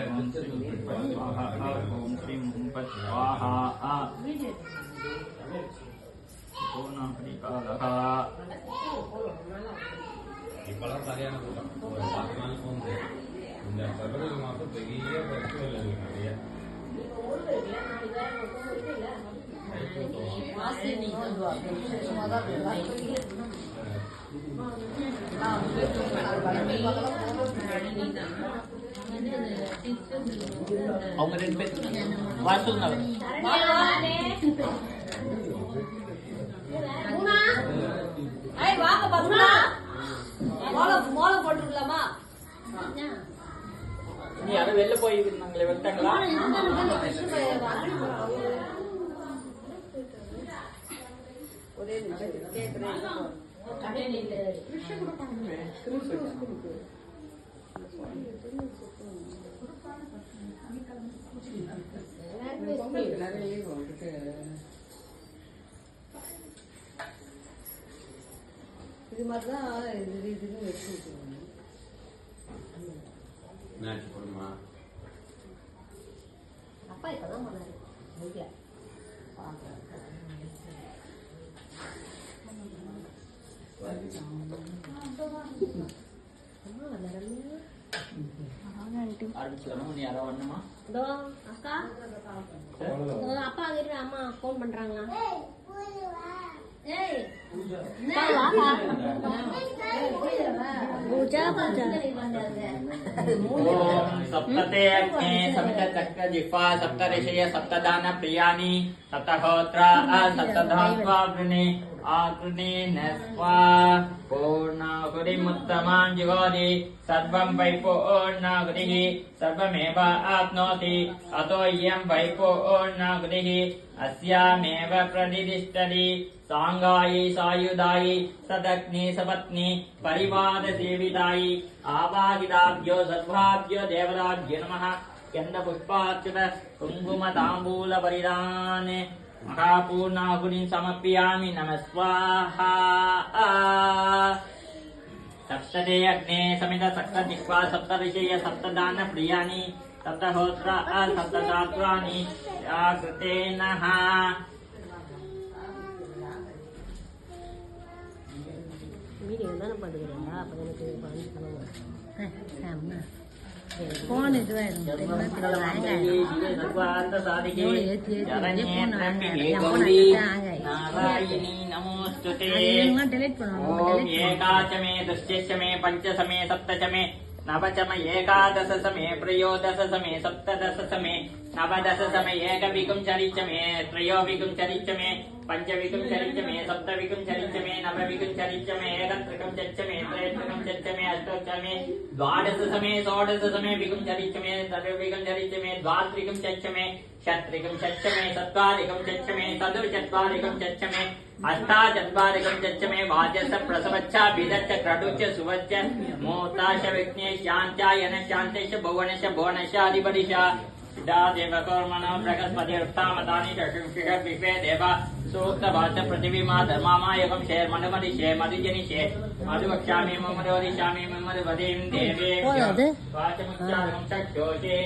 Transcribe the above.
ओम श्रीं हुं स्वाहा ओम श्रीं हुं फट् स्वाहा पूर्णाहरिकालः இப்பெல்லாம் சரியான கூட்டம் ஒரு பத்து நாள் போகுது இந்த பிப்ரவரி மாதம் பெரிய ஃபெஸ்டிவல் இருக்கு நிறைய அவங்க ரெண்டு பேர். ஐய் வாங்க பசங்களா மோளம் மோளம் போட்டுக்கலாமா? நீ யாரும் வெளில போய் இருந்தாங்களே வந்துட்டாங்களா? ஒரே நிமிஷம். கேட்குறேன் இது மாதிரி தான் இது இதுன்னு வச்சு விட்டுருவாங்க அப்பா இப்பதான் பண்ணாரு அப்பா கிட்ட அம்மா ஃபோன் பண்றாங்களா ஏய் அப்பா, வாப்பா. பூஜா பூஜா ओम सप्तते अग्ने समित चक्र जिह्वा सप्त ऋषय सप्तदान प्रियाणि सप्तहोत्रा सप्तधात्वाग्नि आकृति नस्वा पूर्णाहुरिमुत्तमां जिहोति सर्वं वै सर्वमेव आप्नोति। अतो इयं अस्यामेव प्रतिष्ठति। साङ्गायि, सायुधायि, सदग्नि, सपत्नि परिवारसेवितायि आवाहिताभ्यो सर्वाभ्यो देवताभ्यो नमः। कुङ्कुमताम्बूलपरिधाने महापूर्णाहुतिं समर्पयामि नमः स्वाहा सप्तदे अग्ने समित सप्त जिह्वा सप्त ऋषय सप्तदान प्रियाणि सप्तहोत्र सप्तदात्राणि कृते नः வீடியோ தானே பண்ணுறீங்களா அப்போ எனக்கு मे पञ्चस मे सप्तच मे नवच मे एकादश समे त्रयोदश समे सप्तदश समे नवदश समे चरिच मे त्रयोविकुं चरिच मे पञ्चविकुं चरिच मे सप्तविकुं चरिच मे नवविकुं चरिच मे एकत्रिकं चच्च मे त्रयत्रिकं चच्च मे अष्टोच्च मे द्वादश समे षोडश समे विकुं चरिच मे सर्वविकुं चरिच मे द्वात्रिकं चच्च मे षट्रिकं चच्च मे चत्वारिकं चच्च मे चतुर्चत्वारिकं चच्च मे अष्टाचत्वारिकं चच्च मे वाजस प्रसवच्च बिदच्च क्रडुच्च सुवच्च मोताश विघ्ने शान्त्यायन शान्तेश भुवनश भुवनश अधिपतिश पिता देवकर्मणा प्रकल्पदेवतामतानि चक्षुषे देव सूक्तभाष पृथिवीमा धर्मामायकं शेर्मनुमदिशे मदिजनिशे मधुवक्ष्यामि मम रोदिशामि मम वदीं देवे वाचमुच्चारणं चक्षोषे